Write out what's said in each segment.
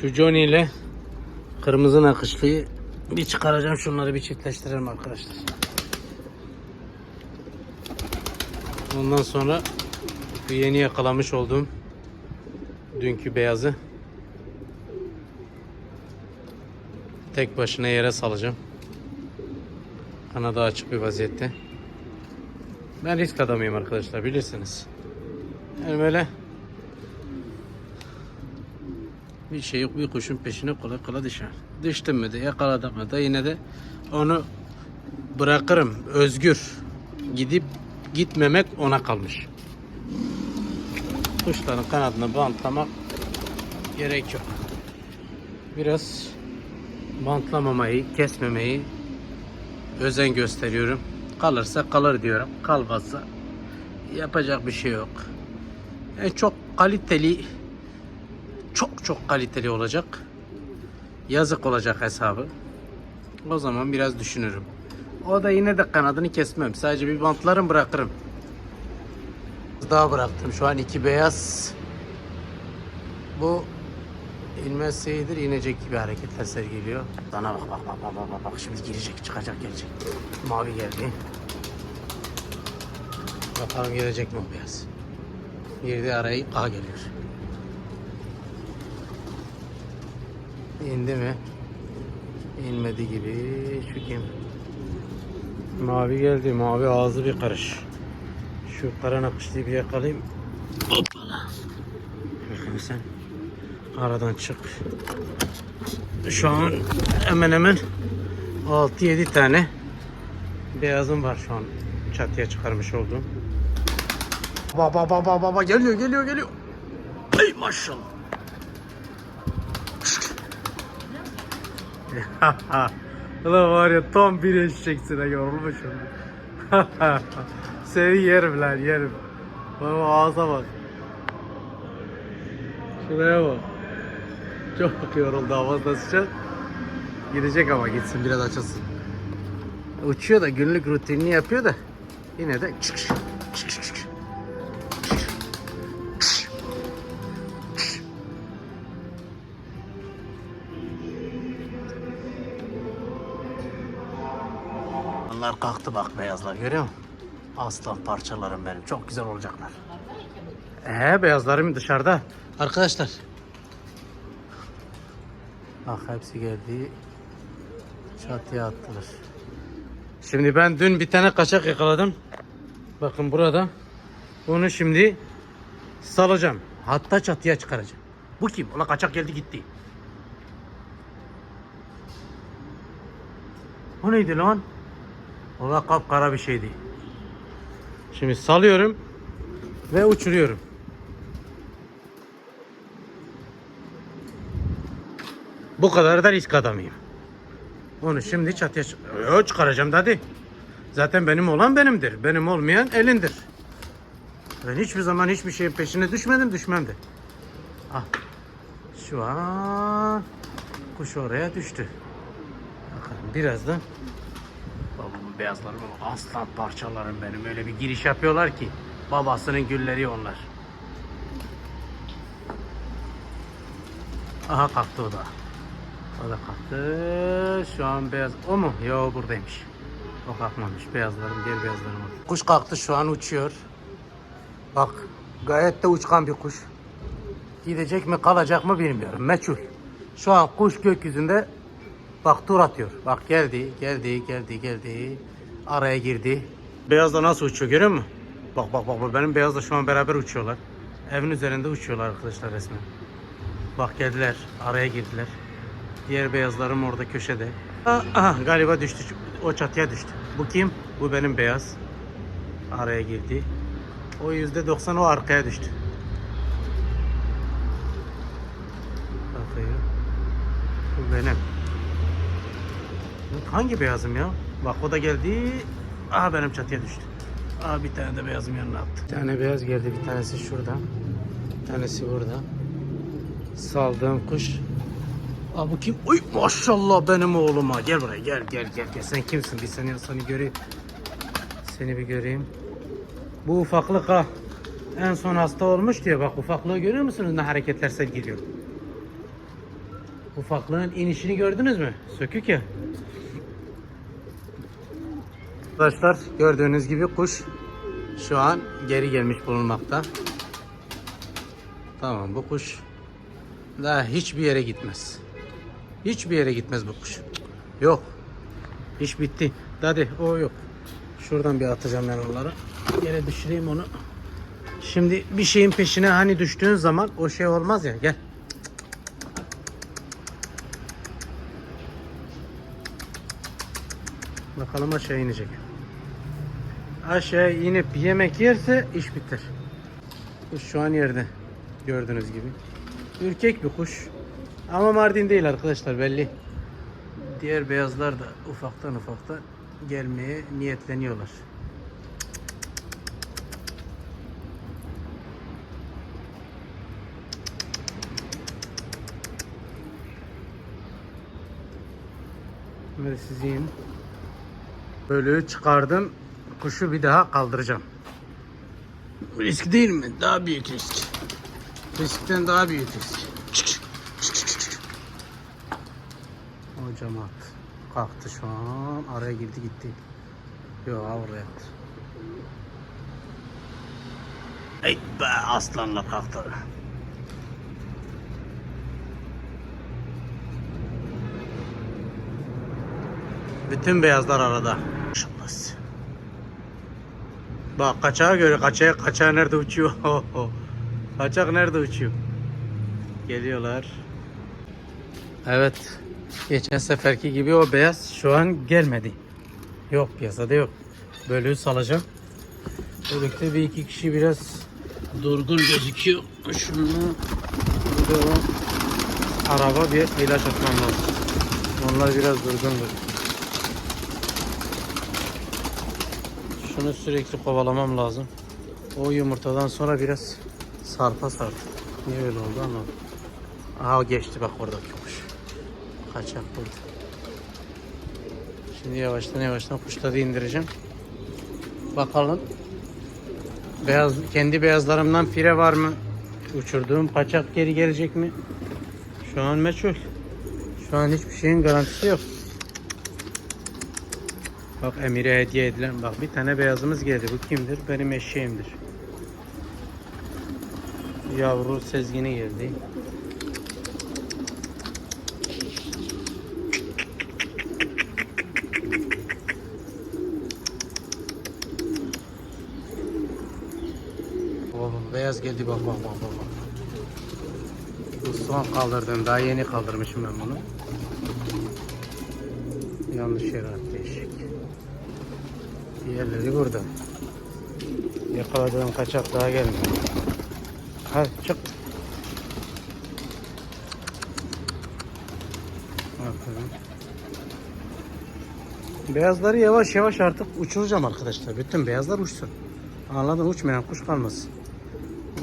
Şu Johnny ile kırmızı nakışlıyı bir çıkaracağım. Şunları bir çiftleştirelim arkadaşlar. Ondan sonra bu yeni yakalamış olduğum dünkü beyazı tek başına yere salacağım. Kanadı açık bir vaziyette. Ben risk adamıyım arkadaşlar bilirsiniz. Yani böyle bir şey yok bir kuşun peşine kolay kolay düşer. Düştüm mü de yakaladım mı da yine de onu bırakırım özgür. Gidip gitmemek ona kalmış. Kuşların kanadını bantlamak gerek yok. Biraz bantlamamayı, kesmemeyi özen gösteriyorum. Kalırsa kalır diyorum. Kalmazsa yapacak bir şey yok. Yani çok kaliteli çok çok kaliteli olacak. Yazık olacak hesabı. O zaman biraz düşünürüm. O da yine de kanadını kesmem. Sadece bir bantlarım bırakırım. Daha bıraktım. Şu an iki beyaz. Bu inmezse iyidir inecek gibi hareketler sergiliyor. Bak bak bak bak bak bak, bak. Şimdi girecek çıkacak gelecek. Mavi geldi. Bakalım gelecek mi o beyaz. Girdi arayı A geliyor. İndi mi? İnmedi gibi. Şu? Mavi geldi. Mavi ağzı bir karış. Şu kara nakışlıyı bir yakalayayım. Hoppala. Bakın sen. Aradan çık. Şu an hemen hemen 6-7 tane beyazım var şu an çatıya çıkarmış olduğum. Baba baba baba geliyor geliyor geliyor. Ey maşallah. Ulan var ya tam bir eşeksin ha yorulmuşum. Seni yerim lan yerim. Baba ağza bak. Şuraya bak. Çok yoruldu havada sıcak. Gidecek ama gitsin biraz açılsın. Uçuyor da günlük rutinini yapıyor da yine de çık çık çık çık kalktı bak beyazlar görüyor musun? Aslan parçalarım benim. Çok güzel olacaklar. Ee beyazlarım dışarıda. Arkadaşlar. Bak hepsi geldi. Çatıya attılar. Şimdi ben dün bir tane kaçak yakaladım. Bakın burada. Bunu şimdi salacağım. Hatta çatıya çıkaracağım. Bu kim? Ola kaçak geldi gitti. O neydi lan? Ola kapkara bir şeydi. Şimdi salıyorum ve uçuruyorum. Bu kadar da risk adamıyım. Onu şimdi çatıya Yo, çıkaracağım dedi. Zaten benim olan benimdir. Benim olmayan elindir. Ben hiçbir zaman hiçbir şeyin peşine düşmedim, düşmem de. Ah. Şu an kuş oraya düştü. Bakalım birazdan babamın beyazları aslan parçalarım benim. Öyle bir giriş yapıyorlar ki babasının gülleri onlar. Aha kalktı o da. O da kalktı. Şu an beyaz. O mu? Yo buradaymış. O kalkmamış. Beyazlarım, diğer beyazlarım. Kuş kalktı şu an uçuyor. Bak gayet de uçkan bir kuş. Gidecek mi kalacak mı bilmiyorum. Meçhul. Şu an kuş gökyüzünde bak tur atıyor. Bak geldi, geldi, geldi, geldi. Araya girdi. Beyaz da nasıl uçuyor görüyor musun? Bak bak bak benim beyazla şu an beraber uçuyorlar. Evin üzerinde uçuyorlar arkadaşlar resmen. Bak geldiler, araya girdiler. Diğer beyazlarım orada köşede. Aha, galiba düştü. O çatıya düştü. Bu kim? Bu benim beyaz. Araya girdi. O yüzde doksan o arkaya düştü. Bakıyor. Bu benim. Hangi beyazım ya? Bak o da geldi. Aha benim çatıya düştü. Aha bir tane de beyazım yanına attı. Bir tane beyaz geldi. Bir tanesi şurada. Bir tanesi burada. Saldığım kuş. Aa bu kim? Oy maşallah benim oğluma. Gel buraya gel gel gel gel. Sen kimsin? Bir seni seni göreyim. Seni bir göreyim. Bu ufaklık ha. En son hasta olmuş diye bak ufaklığı görüyor musunuz ne hareketler sergiliyor. Ufaklığın inişini gördünüz mü? Sökük ya. Arkadaşlar gördüğünüz gibi kuş şu an geri gelmiş bulunmakta. Tamam bu kuş daha hiçbir yere gitmez. Hiçbir yere gitmez bu kuş. Yok. İş bitti. Hadi o yok. Şuradan bir atacağım ben onları. Yere düşüreyim onu. Şimdi bir şeyin peşine hani düştüğün zaman o şey olmaz ya. Gel. Bakalım aşağı inecek. Aşağı inip yemek yerse iş biter. Kuş şu an yerde. Gördüğünüz gibi. Ürkek bir kuş. Ama Mardin değil arkadaşlar belli. Diğer beyazlar da ufaktan ufaktan gelmeye niyetleniyorlar. Böyle siz yiyin. Bölüğü çıkardım. Kuşu bir daha kaldıracağım. Risk değil mi? Daha büyük risk. Riskten daha büyük risk. Çık, çık, çık, çık, çık. O cemaat kalktı şu an. Araya girdi gitti. Yok oraya yattı. Ey be aslanla kalktı. Bütün beyazlar arada. Maşallah. Bak kaçağa göre kaçağa, kaçağı nerede uçuyor? Kaçak nerede uçuyor? Geliyorlar. Evet. Geçen seferki gibi o beyaz şu an gelmedi. Yok piyasada yok. Bölüğü salacağım. Bölükte bir iki kişi biraz durgun gözüküyor. Şunu araba bir ilaç atmam lazım. Onlar biraz durgundur. Şunu sürekli kovalamam lazım. O yumurtadan sonra biraz sarpa sardı. Niye öyle oldu anlamadım. Aha geçti bak oradaki kuş. Kaçak burada. Şimdi yavaştan yavaştan kuşları indireceğim. Bakalım. Beyaz, kendi beyazlarımdan fire var mı? Uçurduğum kaçak geri gelecek mi? Şu an meçhul. Şu an hiçbir şeyin garantisi yok. Bak Emir'e hediye edilen bak bir tane beyazımız geldi. Bu kimdir? Benim eşeğimdir. Yavru sezgini geldi. Oh, beyaz geldi bak bak bak bak. Bu son kaldırdım. Daha yeni kaldırmışım ben bunu. Yanlış yere attı. Diğerleri burada. Yakaladığım kaçak daha gelmiyor. Hadi çık. Aferin. Beyazları yavaş yavaş artık uçuracağım arkadaşlar. Bütün beyazlar uçsun. Anladın uçmayan kuş kalmasın.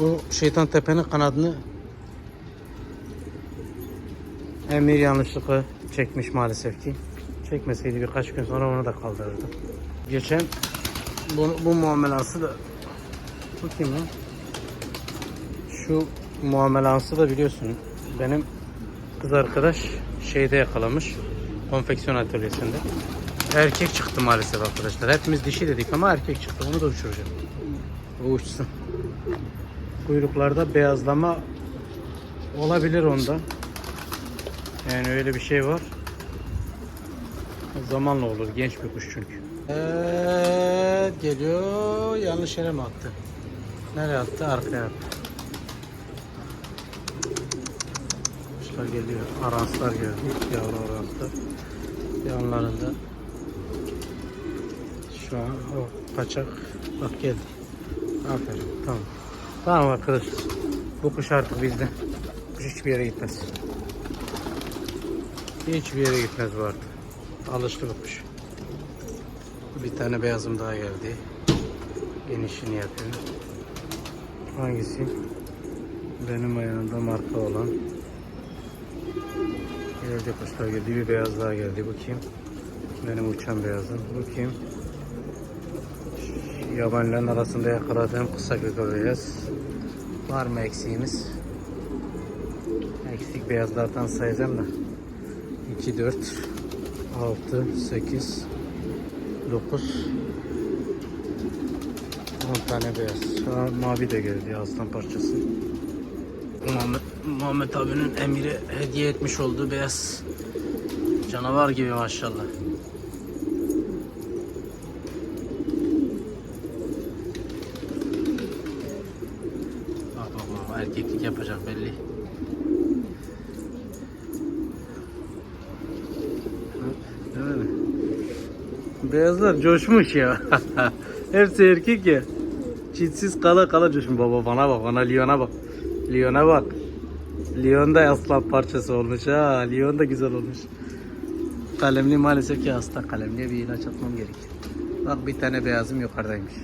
Bu şeytan tepenin kanadını Emir yanlışlıkla çekmiş maalesef ki. Çekmeseydi birkaç gün sonra onu da kaldırırdı. Geçen bu, bu muamelası da bu kim lan? Şu muamelası da biliyorsun benim kız arkadaş şeyde yakalamış konfeksiyon atölyesinde. Erkek çıktı maalesef arkadaşlar. Hepimiz dişi dedik ama erkek çıktı. Onu da uçuracağım. O uçsun. Kuyruklarda beyazlama olabilir onda. Yani öyle bir şey var. Zamanla olur. Genç bir kuş çünkü. Evet geliyor. Yanlış yere mi attı? Nereye attı? Arkaya. Kuşlar geliyor. Aranslar gördük. Yavru aranslar. Yanlarında şu an o kaçak bak geldi. Aferin. Tamam. Tamam arkadaşlar. Bu kuş artık bizde. Kuş hiçbir yere gitmez. Hiçbir yere gitmez bu artık. Alıştı bu kuş. Bir tane beyazım daha geldi. Genişini yapıyor. Hangisi? Benim ayağımda marka olan. Geldi kuşlar geldi. Bir beyaz daha geldi. Bu kim? Benim uçan beyazım. Bu kim? Yabanilerin arasında yakaladığım kısa gökü beyaz. Var mı eksiğimiz? Eksik beyazlardan sayacağım da. 2, 4, 6, 8, 9, 10 tane beyaz. An mavi de geldi aslan parçası. Muhammed, Muhammed abinin Emir'e hediye etmiş olduğu beyaz canavar gibi maşallah. Bak bak erkeklik yapacak belli. Değil mi? Beyazlar coşmuş ya. Hepsi erkek ya. Çitsiz kala kala coşmuş. Baba bana bak, bana Lyon'a bak. Lyon'a bak. Lyon da aslan parçası olmuş ha. Lyon da güzel olmuş. Kalemli maalesef ki hasta. Kalemliye bir ilaç atmam gerek. Bak bir tane beyazım yukarıdaymış.